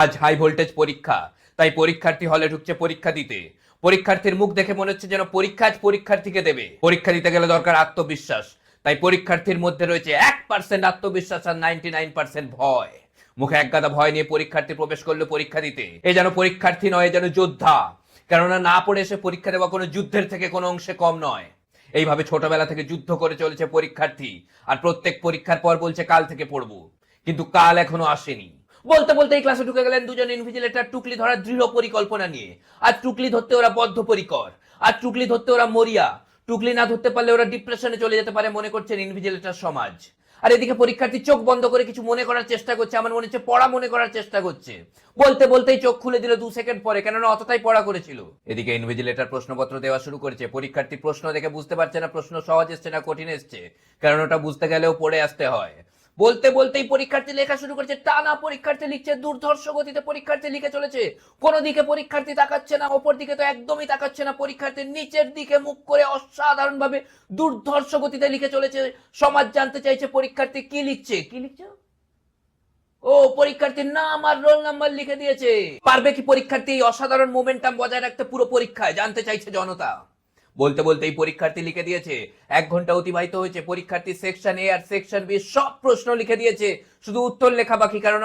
আজ high voltage পরীক্ষা। তাই পরীক্ষার্থী হলে ঢুকছে পরীক্ষা দিতে। পরীক্ষার্থীর মুখ দেখে মনে হচ্ছে যেন পরীক্ষা আজ পরীক্ষার্থীকে দেবে। পরীক্ষা দিতে গেলে দরকার আত্মবিশ্বাস। তাই পরীক্ষার্থীর মধ্যে রয়েছে এক পার্সেন্ট আত্মবিশ্বাস আর নাইনটি নাইন পার্সেন্ট ভয়। মুখে এক গাদা ভয় নিয়ে পরীক্ষার্থী প্রবেশ করল পরীক্ষা দিতে। এ যেন পরীক্ষার্থী নয় যেন যোদ্ধা। কেননা না পড়ে এসে পরীক্ষা দেওয়া কোনো যুদ্ধের থেকে কোনো অংশে কম নয়। এইভাবে ছোটবেলা থেকে যুদ্ধ করে চলেছে পরীক্ষার্থী। আর প্রত্যেক পরীক্ষার পর বলছে, কাল থেকে পড়ব। কিন্তু কাল এখনও আসেনি। বলতে বলতে এই ক্লাসে ঢুকে গেলেন দুজন ইনভিজিলেটর টুকলি ধরার দৃঢ় পরিকল্পনা নিয়ে। আর টুকলি ধরতে ওরা বদ্ধপরিকর আর টুকলি ধরতে ওরা মরিয়া। টুকলি না ধরতে পারলে ওরা ডিপ্রেশনে চলে যেতে পারে মনে করছেন ইনভিজিলেটর সমাজ। আর এদিকে পরীক্ষার্থী চোখ বন্ধ করে কিছু মনে করার চেষ্টা করছে, আমার মনে হচ্ছে পড়া মনে করার চেষ্টা করছে। বলতে বলতেই চোখ খুলে দিল দু সেকেন্ড পরে, কেননা অতটাই পড়া করেছিল। এদিকে ইনভিজিলেটর প্রশ্নপত্র দেওয়া শুরু করেছে। পরীক্ষার্থী প্রশ্ন দেখে বুঝতে পারছে না, প্রশ্ন সহজ এসছে না, কঠিন এসছে। কারণ ওটা বুঝতে গেলেও পড়ে আসতে হয়। বলতে বলতেই পরীক্ষার্থী লেখা শুরু করেছে, টানা পরীক্ষার্থী লিখছে, দুর্ধর্ষ গতিতে পরীক্ষার্থী লিখে চলেছে। কোন দিকে পরীক্ষার্থী তাকাচ্ছে না, ওপর দিকে তো একদমই তাকাচ্ছে না পরীক্ষার্থীর নিচের দিকে মুখ করে অসাধারণ ভাবে দুর্ধর্ষ গতিতে লিখে চলেছে। সমাজ জানতে চাইছে পরীক্ষার্থী কি লিখছে। কি লিখছে? ও, পরীক্ষার্থীর নাম আর রোল নাম্বার লিখে দিয়েছে। পারবে কি পরীক্ষার্থী অসাধারণ মোমেন্টাম বজায় রাখতে পুরো পরীক্ষায়? জানতে চাইছে জনতা। বলতে বলতে এই পরীক্ষার্থী লিখে দিয়েছে। এক ঘণ্টা অতিবাহিত হয়েছে। পরীক্ষার্থী সেকশন এ আর সেকশন বি সব প্রশ্ন লিখে দিয়েছে। শুধু উত্তর লেখা বাকি কারণ